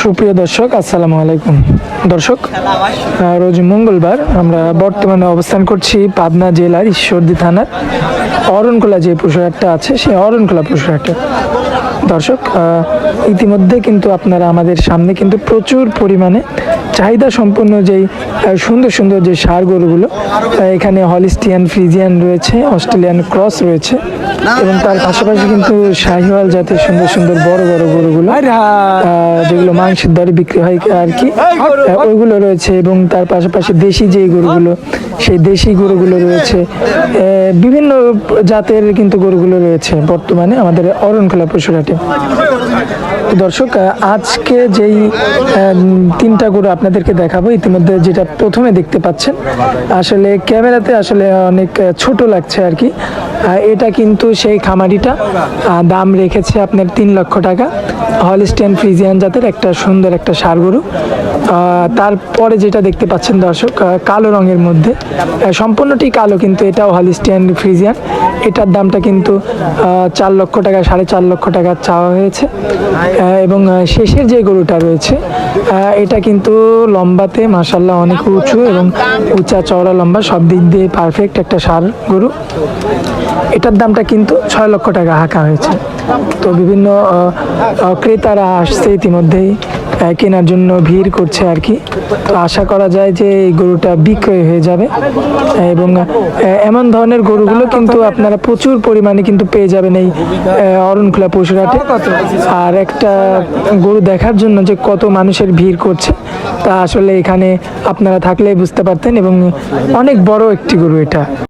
সুপ্রিয় দর্শক, আসসালামু আলাইকুম। দর্শক রোজ মঙ্গলবার আমরা বর্তমানে অবস্থান করছি পাবনা জেলার ঈশ্বরদী থানার অরণকোলা যে পশুহাটটা আছে, সেই অরণকোলা পশুহাটে দর্শক ইতিমধ্যে কিন্তু আপনারা আমাদের সামনে কিন্তু প্রচুর পরিমাণে চাহিদা সম্পন্ন যেই সুন্দর সুন্দর যে সার গরুগুলো এখানে হলিস্টিয়ান ফ্রিজিয়ান রয়েছে অস্ট্রেলিয়ান ক্রস রয়েছে এবং তার পাশাপাশি কিন্তু শাহিওয়াল জাতের সুন্দর সুন্দর বড় বড় গরুগুলো যেগুলো মাংসের দরে বিক্রি হয় আর কি। ওইগুলো রয়েছে এবং তার পাশাপাশি দেশি যেই গরুগুলো সেই দেশি গরুগুলো রয়েছে। বিভিন্ন জাতের কিন্তু গরুগুলো রয়েছে বর্তমানে আমাদের অরণখোলা পশুরাটে তো দর্শক আজকে যেই তিনটা গরু আপনাদেরকে দেখাবো, ইতিমধ্যে যেটা প্রথমে দেখতে পাচ্ছেন, আসলে ক্যামেরাতে আসলে অনেক ছোট লাগছে আর কি। এটা কিন্তু সেই খামারিটা দাম রেখেছে আপনার তিন লক্ষ টাকা, হলিস্টিয়ান ফ্রিজিয়ান জাতের একটা সুন্দর একটা সার গরু। তারপরে যেটা দেখতে পাচ্ছেন দর্শক কালো রঙের মধ্যে। সম্পূর্ণটি কালো, কিন্তু এটাও হলিস্টিয়ান ফ্রিজিয়ান এটার দামটা কিন্তু চার লক্ষ টাকা, সাড়ে চার লক্ষ টাকা চাওয়া হয়েছে। এবং শেষের যে গরুটা রয়েছে এটা কিন্তু লম্বাতে মাসাল্লাহ অনেক উঁচু এবং উঁচা, চওড়া, লম্বা, সব দিক দিয়ে পারফেক্ট একটা সার গরু। এটার দামটা কিন্তু ছয় লক্ষ টাকা হাঁকা হয়েছে। তো বিভিন্ন ক্রেতারা আসছে ইতিমধ্যেই। কেনার জন্য ভিড় করছে আর কি। তো আশা করা যায় যে এই গরুটা বিক্রয় হয়ে যাবে। এবং এমন ধরনের গরুগুলো কিন্তু আপনারা প্রচুর পরিমাণে কিন্তু পেয়ে যাবেন এই অরণখোলা পশুরাটে আর একটা গরু দেখার জন্য যে কত মানুষের ভিড় করছে, তা আসলে এখানে আপনারা থাকলে বুঝতে পারতেন এবং অনেক বড় একটি গরু এটা।